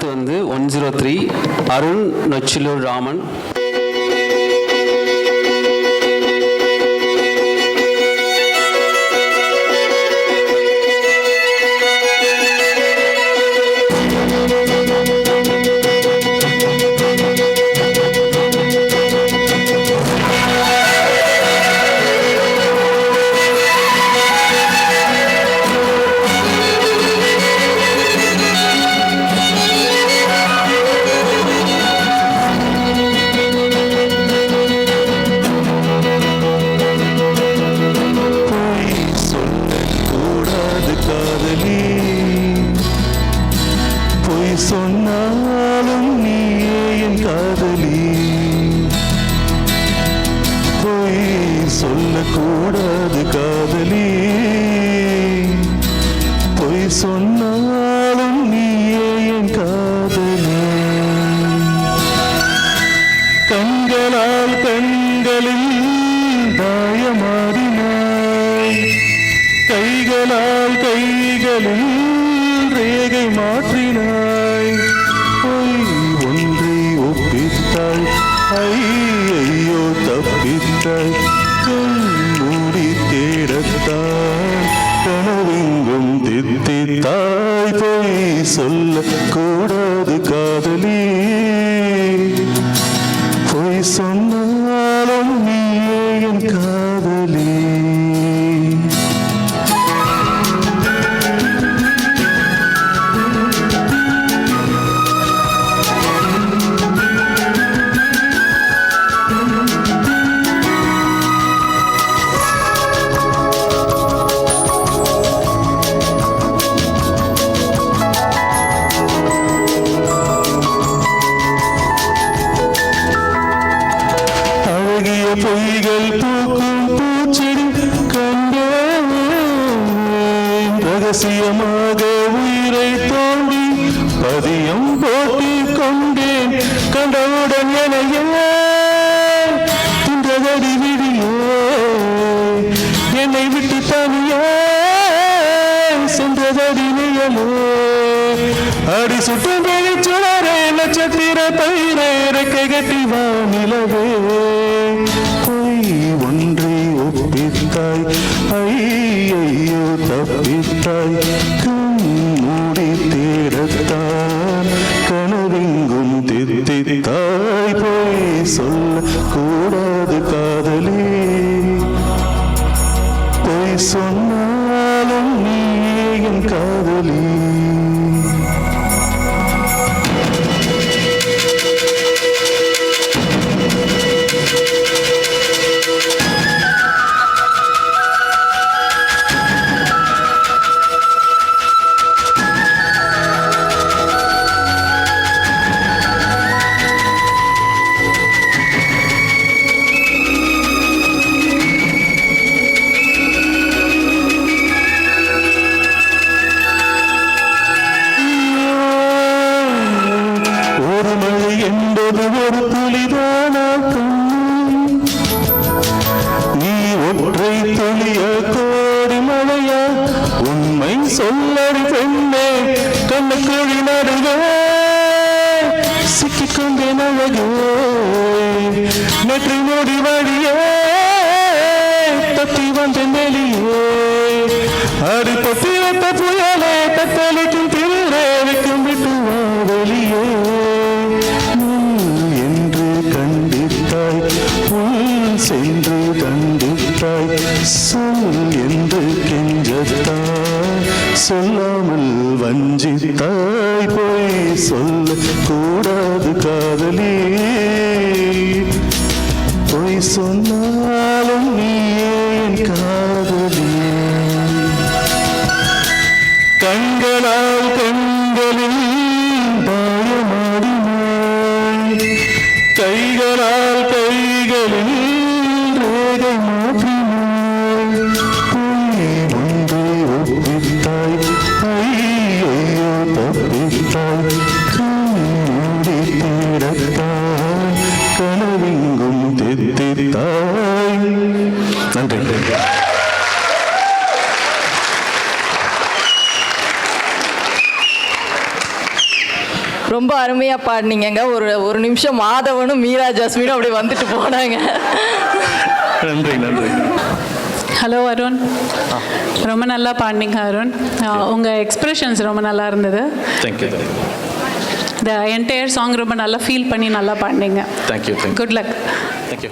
அடுத்து வந்து one zero three Arun Nochilur Raman. சொன்னாலும் நீயே என் காதலி. பொய் சொல்லக்கூடாது காதலி. பொய் சொன்னாலும் நீயே என் காதலி. கண்களால் கண்களில் தாயமாறினாய் கைகளால் கைகளில் ரேகை மாற்றி தாய் போய் சொல்ல கூடாது காதலி. பொய் சொன்னாலும் நீ ரகசியமாக உயிரை தோண்டி பதியம் போட்டி கொண்டேன். கண்டவுடன் எனையே தின்றதடி விடியே என்னை விட்டு தனியே சென்றதடி நியலே அடி சுட்டும் வெளிச்சுடரே நட்சத்திர பயிரே இறக்கை கட்டி வா நிலவே தப்பித்தாய் ஐயையோ தப்பித்தாய். கண் மூடி தேடத்தான் கனவெங்கும் தித்தித்தாய். போய் சொல்ல கூடாது காதலே. பொய் சொன்ன என்பது ஒரு துளிதானா நீ ஒற்றை துளிய கோடி மழையா? உண்மை சொல்லடி பெண்ணே கண்ணுக்குழி நடுவே. சிக்கிக்கொண்டேன் அழகே நெற்றி மூடி வழியே. தப்பி வந்த நெலியே அடி தப்பி வைத்த புயலே தத்தளிக்கும் வஞ்சித்தாய் போய் சொல்ல. கூடாது காதலி. பொய் சொன்னாலும் நீ ஏன் காதலி? கண்களால் கண்களில் பாயமாடினாய். கைகளால் கைகளில் ரேகை மாற்றினாய். கனவெங்கும் தித்தித்தாய் நன்றி ரொம்ப அருமையாக பாடினீங்கங்க. ஒரு ஒரு நிமிஷம் மாதவனும் மீரா ஜாஸ்மினும் அப்படி வந்துட்டு போனாங்க. நன்றி நன்றி. ஹலோ அருண். ரொம்ப நல்லா பாடினீங்க அருண். உங்கள் எக்ஸ்பிரஷன்ஸ் ரொம்ப நல்லா இருந்தது. தேங்க்யூ இந்த என்டையர் சாங் ரொம்ப நல்லா ஃபீல் பண்ணி நல்லா பாடினீங்க. Thank you good luck thank you